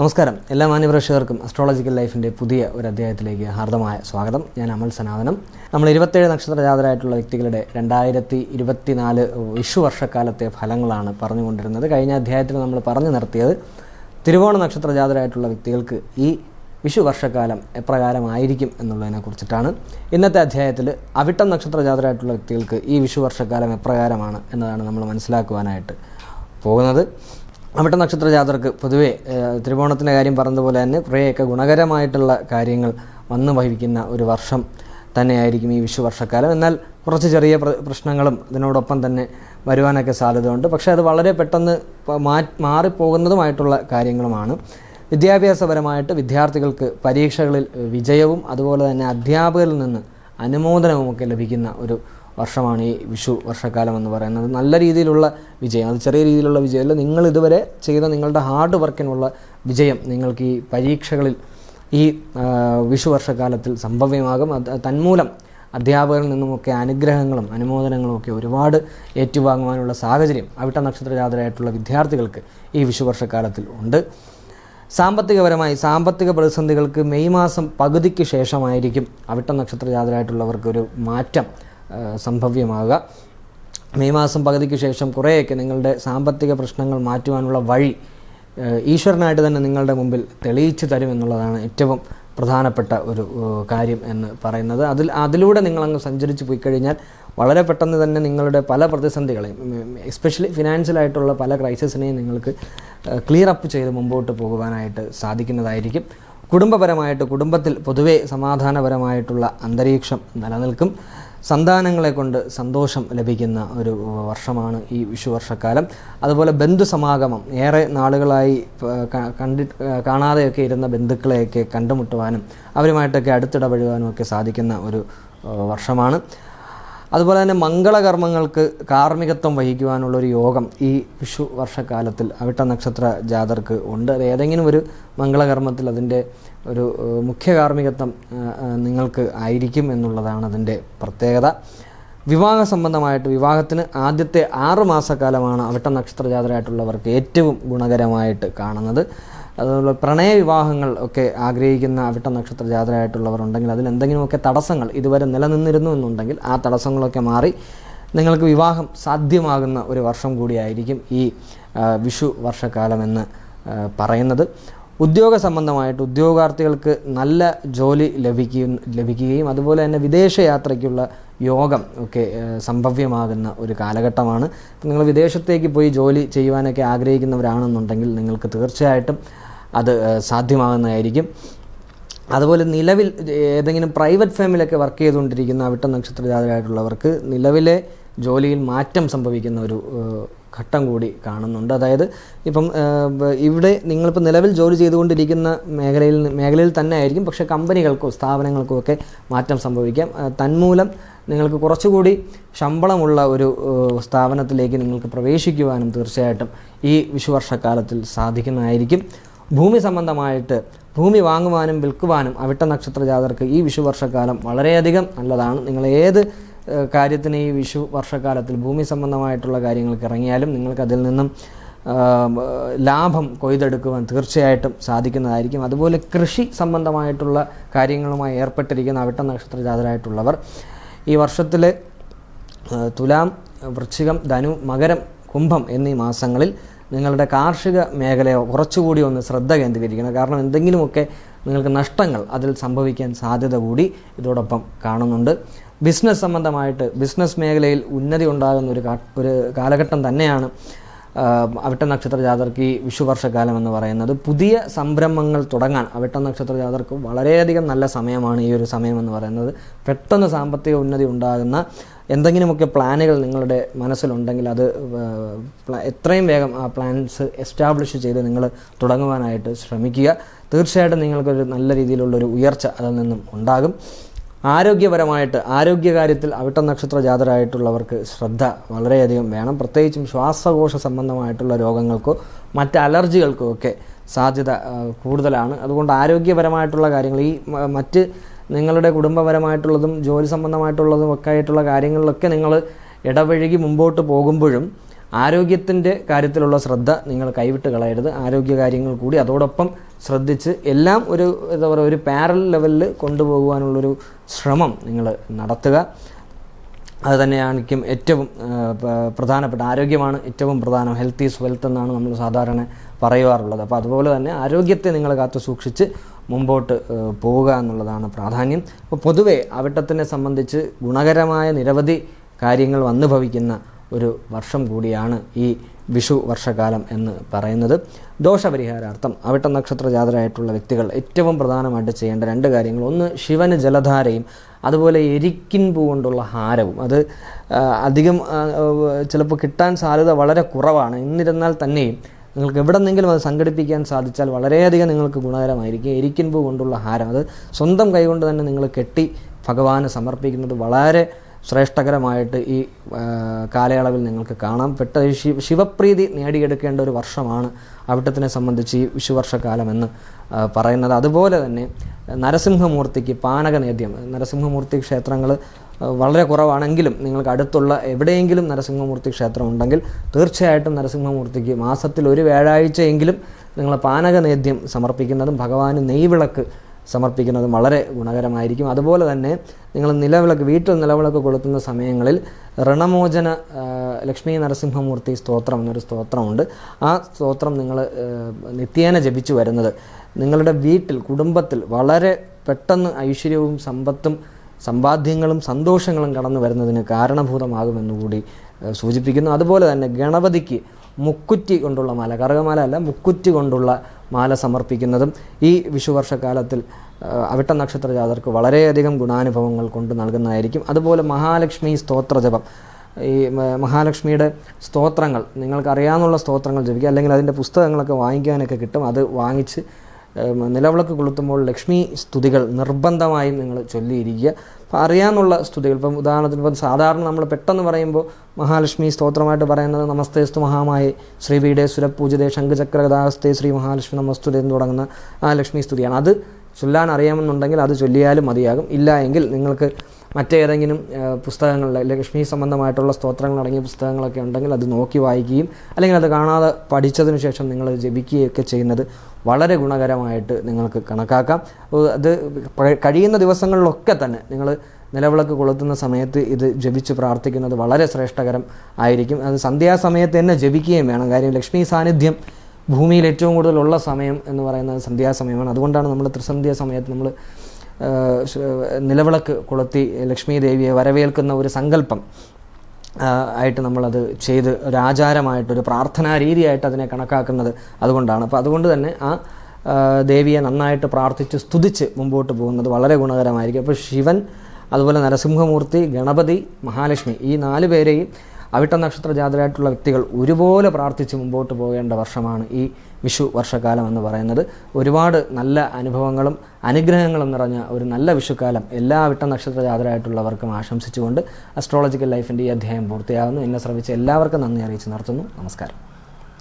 നമസ്കാരം. എല്ലാ മാന്യപ്രേക്ഷകർക്കും അസ്ട്രോളജിക്കൽ ലൈഫിന്റെ പുതിയ ഒരു അധ്യായത്തിലേക്ക് ഹാർദമായ സ്വാഗതം. ഞാൻ അമൽ സനാതനം. നമ്മൾ ഇരുപത്തേഴ് നക്ഷത്ര ജാതരായിട്ടുള്ള വ്യക്തികളുടെ രണ്ടായിരത്തി ഇരുപത്തിനാല് വിഷു വർഷക്കാലത്തെ ഫലങ്ങളാണ് പറഞ്ഞുകൊണ്ടിരുന്നത്. കഴിഞ്ഞ അധ്യായത്തിൽ നമ്മൾ പറഞ്ഞു നിർത്തിയത് തിരുവോണ നക്ഷത്ര ജാതരായിട്ടുള്ള വ്യക്തികൾക്ക് ഈ വിഷു വർഷക്കാലം എപ്രകാരമായിരിക്കും എന്നുള്ളതിനെ കുറിച്ചിട്ടാണ്. ഇന്നത്തെ അധ്യായത്തിൽ അവിട്ടം നക്ഷത്ര ജാതരായിട്ടുള്ള വ്യക്തികൾക്ക് ഈ വിഷു വർഷക്കാലം എപ്രകാരമാണ് എന്നതാണ് നമ്മൾ മനസ്സിലാക്കുവാനായിട്ട് പോകുന്നത്. അവിട്ട നക്ഷത്ര ജാതർക്ക് പൊതുവേ ത്രികോണത്തിന്റെ കാര്യം പറഞ്ഞതുപോലെ തന്നെ കുറേയൊക്കെ ഗുണകരമായിട്ടുള്ള കാര്യങ്ങൾ വന്നു വഹിക്കുന്ന ഒരു വർഷം തന്നെയായിരിക്കും ഈ വിഷു വർഷക്കാലം എന്നാൽ കുറച്ച് ചെറിയ പ്രശ്നങ്ങളും അതിനോടൊപ്പം തന്നെ വരുവാനൊക്കെ സാധ്യതയുണ്ട്. പക്ഷേ അത് വളരെ പെട്ടെന്ന് മാ മാറിപ്പോകുന്നതുമായിട്ടുള്ള കാര്യങ്ങളുമാണ്. വിദ്യാഭ്യാസപരമായിട്ട് വിദ്യാർത്ഥികൾക്ക് പരീക്ഷകളിൽ വിജയവും അതുപോലെ തന്നെ അധ്യാപകരിൽ നിന്ന് അനുമോദനവുമൊക്കെ ലഭിക്കുന്ന ഒരു വർഷമാണ് ഈ വിഷു വർഷക്കാലം എന്ന് പറയുന്നത്. നല്ല രീതിയിലുള്ള വിജയം. അത് ചെറിയ രീതിയിലുള്ള വിജയമല്ല. നിങ്ങൾ ഇതുവരെ ചെയ്ത നിങ്ങളുടെ ഹാർഡ് വർക്കിനുള്ള വിജയം നിങ്ങൾക്ക് ഈ പരീക്ഷകളിൽ ഈ വിഷു വർഷക്കാലത്തിൽ സംഭവ്യമാകും. തന്മൂലം അധ്യാപകരിൽ നിന്നുമൊക്കെ അനുഗ്രഹങ്ങളും അനുമോദനങ്ങളും ഒക്കെ ഒരുപാട് ഏറ്റുവാങ്ങുവാനുള്ള സാഹചര്യം അവിട്ട നക്ഷത്ര ജാതരായിട്ടുള്ള വിദ്യാർത്ഥികൾക്ക് ഈ വിഷു വർഷക്കാലത്തിൽ ഉണ്ട്. സാമ്പത്തികപരമായി സാമ്പത്തിക പ്രതിസന്ധികൾക്ക് മെയ് മാസം പകുതിക്ക് ശേഷമായിരിക്കും അവിട്ട നക്ഷത്ര ജാതരായിട്ടുള്ളവർക്ക് ഒരു മാറ്റം സംഭവ്യമാകുക. മെയ് മാസം പകുതിക്ക് ശേഷം കുറേയൊക്കെ നിങ്ങളുടെ സാമ്പത്തിക പ്രശ്നങ്ങൾ മാറ്റുവാനുള്ള വഴി ഈശ്വരനായിട്ട് തന്നെ നിങ്ങളുടെ മുമ്പിൽ തെളിയിച്ചു തരുമെന്നുള്ളതാണ് ഏറ്റവും പ്രധാനപ്പെട്ട ഒരു കാര്യം എന്ന് പറയുന്നത്. അതിൽ അതിലൂടെ നിങ്ങളങ്ങ് സഞ്ചരിച്ച് പോയി കഴിഞ്ഞാൽ വളരെ പെട്ടെന്ന് തന്നെ നിങ്ങളുടെ പല പ്രതിസന്ധികളെയും എസ്പെഷ്യലി ഫിനാൻഷ്യലായിട്ടുള്ള പല ക്രൈസിസിനെയും നിങ്ങൾക്ക് ക്ലിയർ അപ്പ് ചെയ്ത് മുമ്പോട്ട് പോകുവാനായിട്ട് സാധിക്കുന്നതായിരിക്കും. കുടുംബപരമായിട്ട് കുടുംബത്തിൽ പൊതുവെ സമാധാനപരമായിട്ടുള്ള അന്തരീക്ഷം നിലനിൽക്കും. സന്താനങ്ങളെ കൊണ്ട് സന്തോഷം ലഭിക്കുന്ന ഒരു വർഷമാണ് ഈ വിഷു വർഷക്കാലം അതുപോലെ ബന്ധുസമാഗമം ഏറെ നാളുകളായി കണ്ടി കാണാതെയൊക്കെ ഇരുന്ന ബന്ധുക്കളെയൊക്കെ കണ്ടുമുട്ടുവാനും അവരുമായിട്ടൊക്കെ അടുത്തിടപഴകുവാനും ഒക്കെ സാധിക്കുന്ന ഒരു വർഷമാണ്. അതുപോലെ തന്നെ മംഗളകർമ്മങ്ങൾക്ക് കാർമ്മികത്വം വഹിക്കുവാനുള്ള ഒരു യോഗം ഈ വിഷു വർഷക്കാലത്തിൽ അവിട്ട നക്ഷത്ര ജാതർക്ക് ഉണ്ട്. അത് ഏതെങ്കിലും ഒരു മംഗളകർമ്മത്തിൽ അതിന്റെ ഒരു മുഖ്യ കാർമ്മികത്വം നിങ്ങൾക്ക് ആയിരിക്കും എന്നുള്ളതാണ് അതിന്റെ പ്രത്യേകത. വിവാഹ സംബന്ധമായിട്ട് വിവാഹത്തിന് ആദ്യത്തെ ആറ് മാസക്കാലമാണ് അവിട്ട നക്ഷത്ര ജാതരായിട്ടുള്ളവർക്ക് ഏറ്റവും ഗുണകരമായിട്ട് കാണുന്നത്. അതുപോലെ പ്രണയ വിവാഹങ്ങൾ ഒക്കെ ആഗ്രഹിക്കുന്ന അവിട്ട നക്ഷത്ര ജാതരായിട്ടുള്ളവർ ഉണ്ടെങ്കിൽ അതിൽ എന്തെങ്കിലുമൊക്കെ തടസ്സങ്ങൾ ഇതുവരെ നിലനിന്നിരുന്നു എന്നുണ്ടെങ്കിൽ ആ തടസ്സങ്ങളൊക്കെ മാറി നിങ്ങൾക്ക് വിവാഹം സാധ്യമാകുന്ന ഒരു വർഷം കൂടിയായിരിക്കും ഈ വിഷു വർഷക്കാലമെന്ന് പറയുന്നത്. ഉദ്യോഗ സംബന്ധമായിട്ട് ഉദ്യോഗാർത്ഥികൾക്ക് നല്ല ജോലി ലഭിക്കുകയും ലഭിക്കുകയും അതുപോലെ തന്നെ വിദേശ യാത്രയ്ക്കുള്ള യോഗം ഒക്കെ സംഭവ്യമാകുന്ന ഒരു കാലഘട്ടമാണ്. നിങ്ങൾ വിദേശത്തേക്ക് പോയി ജോലി ചെയ്യുവാനൊക്കെ ആഗ്രഹിക്കുന്നവരാണെന്നുണ്ടെങ്കിൽ നിങ്ങൾക്ക് തീർച്ചയായിട്ടും അത് സാധ്യമാകുന്നതായിരിക്കും. അതുപോലെ നിലവിൽ ഏതെങ്കിലും പ്രൈവറ്റ് ഫേമിലൊക്കെ വർക്ക് ചെയ്തുകൊണ്ടിരിക്കുന്ന അവിട്ട നക്ഷത്രജാതരായിട്ടുള്ളവർക്ക് നിലവിലെ ജോലിയിൽ മാറ്റം സംഭവിക്കുന്ന ഒരു ഘട്ടം കൂടി കാണുന്നുണ്ട്. അതായത് ഇപ്പം ഇവിടെ നിങ്ങളിപ്പോൾ നിലവിൽ ജോലി ചെയ്തുകൊണ്ടിരിക്കുന്ന മേഖലയിൽ മേഖലയിൽ തന്നെ ആയിരിക്കും പക്ഷേ കമ്പനികൾക്കോ സ്ഥാപനങ്ങൾക്കോ ഒക്കെ മാറ്റം സംഭവിക്കാം. തന്മൂലം നിങ്ങൾക്ക് കുറച്ചുകൂടി ശമ്പളമുള്ള ഒരു സ്ഥാപനത്തിലേക്ക് നിങ്ങൾക്ക് പ്രവേശിക്കുവാനും തീർച്ചയായിട്ടും ഈ വിഷുവർഷക്കാലത്തിൽ സാധിക്കുന്നതായിരിക്കും. ഭൂമി സംബന്ധമായിട്ട് ഭൂമി വാങ്ങുവാനും വിൽക്കുവാനും അവിട്ട നക്ഷത്ര ജാതർക്ക് ഈ വിഷുവർഷക്കാലം വളരെയധികം നല്ലതാണ്. നിങ്ങൾ ഏത് കാര്യത്തിന് ഈ വിഷു വർഷക്കാലത്തിൽ ഭൂമി സംബന്ധമായിട്ടുള്ള കാര്യങ്ങൾക്ക് ഇറങ്ങിയാലും നിങ്ങൾക്ക് അതിൽ നിന്നും ലാഭം കൊയ്തെടുക്കുവാൻ തീർച്ചയായിട്ടും സാധിക്കുന്നതായിരിക്കും. അതുപോലെ കൃഷി സംബന്ധമായിട്ടുള്ള കാര്യങ്ങളുമായി ഏർപ്പെട്ടിരിക്കുന്ന അവിട്ട നക്ഷത്ര ജാതരായിട്ടുള്ളവർ ഈ വർഷത്തിൽ തുലാം വൃശ്ചികം ധനു മകരം കുംഭം എന്നീ മാസങ്ങളിൽ നിങ്ങളുടെ കാർഷിക മേഖലയോ കുറച്ചുകൂടി ഒന്ന് ശ്രദ്ധ കേന്ദ്രീകരിക്കണം. കാരണം എന്തെങ്കിലുമൊക്കെ നിങ്ങൾക്ക് നഷ്ടങ്ങൾ അതിൽ സംഭവിക്കാൻ സാധ്യത കൂടി ഇതോടൊപ്പം കാണുന്നുണ്ട്. ബിസിനസ് സംബന്ധമായിട്ട് ബിസിനസ് മേഖലയിൽ ഉന്നതി ഉണ്ടാകുന്ന ഒരു ഒരു കാലഘട്ടം തന്നെയാണ് അവിട്ട നക്ഷത്ര ജാതർക്ക് ഈ വിഷുവർഷക്കാലം എന്ന് പറയുന്നത്. പുതിയ സംരംഭങ്ങൾ തുടങ്ങാൻ അവിട്ട നക്ഷത്ര ജാതർക്ക് വളരെയധികം നല്ല സമയമാണ് ഈ ഒരു സമയം എന്ന് പറയുന്നത്. പെട്ടെന്ന് സാമ്പത്തിക ഉന്നതി ഉണ്ടാകുന്ന എന്തെങ്കിലുമൊക്കെ പ്ലാനുകൾ നിങ്ങളുടെ മനസ്സിലുണ്ടെങ്കിൽ അത് എത്രയും വേഗം ആ പ്ലാൻസ് എസ്റ്റാബ്ലിഷ് ചെയ്ത് നിങ്ങൾ തുടങ്ങുവാനായിട്ട് ശ്രമിക്കുക. തീർച്ചയായിട്ടും നിങ്ങൾക്കൊരു നല്ല രീതിയിലുള്ളൊരു ഉയർച്ച അതിൽ നിന്നും ഉണ്ടാകും. ആരോഗ്യപരമായിട്ട് ആരോഗ്യകാര്യത്തിൽ അവിട്ട നക്ഷത്ര ജാതരായിട്ടുള്ളവർക്ക് ശ്രദ്ധ വളരെയധികം വേണം. പ്രത്യേകിച്ചും ശ്വാസകോശ സംബന്ധമായിട്ടുള്ള രോഗങ്ങൾക്കോ മറ്റ് അലർജികൾക്കോ ഒക്കെ സാധ്യത കൂടുതലാണ്. അതുകൊണ്ട് ആരോഗ്യപരമായിട്ടുള്ള കാര്യങ്ങൾ ഈ മറ്റ് നിങ്ങളുടെ കുടുംബപരമായിട്ടുള്ളതും ജോലി സംബന്ധമായിട്ടുള്ളതും ഒക്കെ ആയിട്ടുള്ള കാര്യങ്ങളിലൊക്കെ നിങ്ങൾ ഇടപഴകി മുമ്പോട്ട് പോകുമ്പോഴും ആരോഗ്യത്തിന്റെ കാര്യത്തിലുള്ള ശ്രദ്ധ നിങ്ങൾ കൈവിട്ട് കളയരുത്. ആരോഗ്യ കാര്യങ്ങൾ കൂടി അതോടൊപ്പം ശ്രദ്ധിച്ച് എല്ലാം ഒരു എന്താ പറയുക ഒരു പാരൽ ലെവലിൽ കൊണ്ടുപോകുവാനുള്ളൊരു ശ്രമം നിങ്ങൾ നടത്തുക. അത് തന്നെയായിരിക്കും ഏറ്റവും പ്രധാനപ്പെട്ട ആരോഗ്യമാണ് ഏറ്റവും പ്രധാനം. ഹെൽത്ത് ഈസ് വെൽത്ത് എന്നാണ് നമ്മൾ സാധാരണ പറയാറുള്ളത് അപ്പോൾ അതുപോലെ തന്നെ ആരോഗ്യത്തെ നിങ്ങൾ കാത്തു സൂക്ഷിച്ച് മുമ്പോട്ട് പോവുക എന്നുള്ളതാണ് പ്രാധാന്യം. അപ്പോൾ പൊതുവേ അവിട്ടത്തിനെ സംബന്ധിച്ച് ഗുണകരമായ നിരവധി കാര്യങ്ങൾ വന്നു ഭവിക്കുന്ന ഒരു വർഷം കൂടിയാണ് ഈ വിഷു വർഷകാലം എന്ന് പറയുന്നത്. ദോഷപരിഹാരാർത്ഥം അവിട്ട നക്ഷത്ര ജാതരായിട്ടുള്ള വ്യക്തികൾ ഏറ്റവും പ്രധാനമായിട്ട് ചെയ്യേണ്ട രണ്ട് കാര്യങ്ങൾ. ഒന്ന് ശിവന് ജലധാരയും അതുപോലെ എരിക്കിൻ പൂ കൊണ്ടുള്ള ഹാരവും. അത് അധികം ചിലപ്പോൾ കിട്ടാൻ സാധ്യത വളരെ കുറവാണ്. എന്നിരുന്നാൽ തന്നെയും നിങ്ങൾക്ക് എവിടെന്നെങ്കിലും അത് സംഘടിപ്പിക്കാൻ സാധിച്ചാൽ വളരെയധികം നിങ്ങൾക്ക് ഗുണകരമായിരിക്കും എരിക്കിൻ പൂ കൊണ്ടുള്ള ഹാരം. അത് സ്വന്തം കൈകൊണ്ട് തന്നെ നിങ്ങൾ കെട്ടി ഭഗവാന് സമർപ്പിക്കുന്നത് വളരെ ശ്രേഷ്ഠകരമായിട്ട് ഈ കാലയളവിൽ നിങ്ങൾക്ക് കാണാം. പെട്ട ശിവപ്രീതി നേടിയെടുക്കേണ്ട ഒരു വർഷമാണ് അവിട്ടത്തിനെ സംബന്ധിച്ച് ഈ വിഷുവർഷക്കാലമെന്ന് പറയുന്നത്. അതുപോലെ തന്നെ നരസിംഹമൂർത്തിക്ക് പാനകനേദ്യം. നരസിംഹമൂർത്തി ക്ഷേത്രങ്ങൾ വളരെ കുറവാണെങ്കിലും നിങ്ങൾക്ക് അടുത്തുള്ള എവിടെയെങ്കിലും നരസിംഹമൂർത്തി ക്ഷേത്രം ഉണ്ടെങ്കിൽ തീർച്ചയായിട്ടും നരസിംഹമൂർത്തിക്ക് മാസത്തിൽ ഒരു വ്യാഴാഴ്ചയെങ്കിലും നിങ്ങൾ പാനകനേദ്യം സമർപ്പിക്കുന്നതും ഭഗവാന് നെയ്വിളക്ക് സമർപ്പിക്കുന്നതും വളരെ ഗുണകരമായിരിക്കും. അതുപോലെ തന്നെ നിങ്ങൾ നിലവിളക്ക് വീട്ടിൽ നിലവിളക്ക് കൊളുത്തുന്ന സമയങ്ങളിൽ ഋണമോചന ലക്ഷ്മി നരസിംഹമൂർത്തി സ്തോത്രം എന്നൊരു സ്തോത്രമുണ്ട്. ആ സ്തോത്രം നിങ്ങൾ നിത്യേന ജപിച്ചു വരുന്നത്. നിങ്ങളുടെ വീട്ടിൽ കുടുംബത്തിൽ വളരെ പെട്ടെന്ന് ഐശ്വര്യവും സമ്പത്തും സമ്പാദ്യങ്ങളും സന്തോഷങ്ങളും കടന്നു വരുന്നതിന് കാരണഭൂതമാകുമെന്നുകൂടി സൂചിപ്പിക്കുന്നു. അതുപോലെ തന്നെ ഗണപതിക്ക് മുക്കുറ്റി കൊണ്ടുള്ള മാല കറുകമാല അല്ല മുക്കുറ്റി കൊണ്ടുള്ള മാല സമർപ്പിക്കുന്നതും ഈ വിഷുവർഷക്കാലത്തിൽ അവിട്ട നക്ഷത്ര ജാതർക്ക് വളരെയധികം ഗുണാനുഭവങ്ങൾ കൊണ്ട് നൽകുന്നതായിരിക്കും. അതുപോലെ മഹാലക്ഷ്മി സ്തോത്ര ജപം ഈ മഹാലക്ഷ്മിയുടെ സ്തോത്രങ്ങൾ നിങ്ങൾക്ക് അറിയാവുന്ന സ്തോത്രങ്ങൾ ജപിക്കുക അല്ലെങ്കിൽ അതിന്റെ പുസ്തകങ്ങളൊക്കെ വാങ്ങിക്കാനൊക്കെ കിട്ടും. അത് വാങ്ങിച്ച് നിലവിളക്ക് കൊളുത്തുമ്പോൾ ലക്ഷ്മി സ്തുതികൾ നിർബന്ധമായും നിങ്ങൾ ചൊല്ലിയിരിക്കുക. അപ്പോൾ അറിയാമെന്നുള്ള സ്തുതികൾ. ഇപ്പം ഉദാഹരണത്തിന് ഇപ്പം സാധാരണ നമ്മൾ പെട്ടെന്ന് പറയുമ്പോൾ മഹാലക്ഷ്മി സ്തോത്രമായിട്ട് പറയുന്നത് നമസ്തേസ്തു മഹാമായി ശ്രീപീഠേ സുരപൂജിതേ ശംഖചക്ര ഗതാസ്തേ ശ്രീ മഹാലക്ഷ്മി നമസ്തു എന്ന് തുടങ്ങുന്ന ആ ലക്ഷ്മി സ്തുതിയാണ്. അത് ചൊല്ലാൻ അറിയാമെന്നുണ്ടെങ്കിൽ അത് ചൊല്ലിയാലും മതിയാകും. ഇല്ല എങ്കിൽ നിങ്ങൾക്ക് മറ്റേതെങ്കിലും പുസ്തകങ്ങളിലെ ലക്ഷ്മി സംബന്ധമായിട്ടുള്ള സ്തോത്രങ്ങൾ അടങ്ങിയ പുസ്തകങ്ങളൊക്കെ ഉണ്ടെങ്കിൽ അത് നോക്കി വായിക്കുകയും അല്ലെങ്കിൽ അത് കാണാതെ പഠിച്ചതിന് ശേഷം നിങ്ങൾ ജപിക്കുകയൊക്കെ ചെയ്യുന്നത് വളരെ ഗുണകരമായിട്ട് നിങ്ങൾക്ക് കണക്കാക്കാം. അത് കഴിയുന്ന ദിവസങ്ങളിലൊക്കെ തന്നെ നിങ്ങൾ നിലവിളക്ക് കൊളുത്തുന്ന സമയത്ത് ഇത് ജപിച്ച് പ്രാർത്ഥിക്കുന്നത് വളരെ ശ്രേഷ്ഠകരം ആയിരിക്കും. അത് സന്ധ്യാസമയത്ത് തന്നെ ജപിക്കുകയും വേണം. കാര്യം ലക്ഷ്മി സാന്നിധ്യം ഭൂമിയിൽ ഏറ്റവും കൂടുതലുള്ള സമയം എന്ന് പറയുന്നത് സന്ധ്യാസമയമാണ്. അതുകൊണ്ടാണ് നമ്മൾ ത്രിസന്ധ്യ സമയത്ത് നമ്മൾ നിലവിളക്ക് കൊളുത്തി ലക്ഷ്മി ദേവിയെ വരവേൽക്കുന്ന ഒരു സങ്കല്പം ആയിട്ട് നമ്മളത് ചെയ്ത് ഒരു ആചാരമായിട്ട് ഒരു പ്രാർത്ഥനാ രീതിയായിട്ട് അതിനെ കണക്കാക്കുന്നത് അതുകൊണ്ടാണ്. അപ്പോൾ അതുകൊണ്ട് തന്നെ ആ, ദേവിയെ നന്നായിട്ട് പ്രാർത്ഥിച്ച് സ്തുതിച്ച് മുമ്പോട്ട് പോകുന്നത് വളരെ ഗുണകരമായിരിക്കും. അപ്പോൾ ശിവൻ അതുപോലെ നരസിംഹമൂർത്തി ഗണപതി മഹാലക്ഷ്മി ഈ നാല് പേരെയും അവിട്ട നക്ഷത്ര ജാതരായിട്ടുള്ള വ്യക്തികൾ ഒരുപോലെ പ്രാർത്ഥിച്ച് മുമ്പോട്ട് പോകേണ്ട വർഷമാണ് ഈ വിഷു വർഷക്കാലം എന്ന് പറയുന്നത്. ഒരുപാട് നല്ല അനുഭവങ്ങളും അനുഗ്രഹങ്ങളും നിറഞ്ഞ ഒരു നല്ല വിഷുക്കാലം എല്ലാ വിട്ട നക്ഷത്ര ജാതരായിട്ടുള്ളവർക്കും ആശംസിച്ചുകൊണ്ട് അസ്ട്രോളജിക്കൽ ലൈഫിന്റെ ഈ അധ്യായം പൂർത്തിയാകുന്നു. എന്നെ ശ്രമിച്ച എല്ലാവർക്കും നന്ദി അറിയിച്ച് നിർത്തുന്നു. നമസ്കാരം.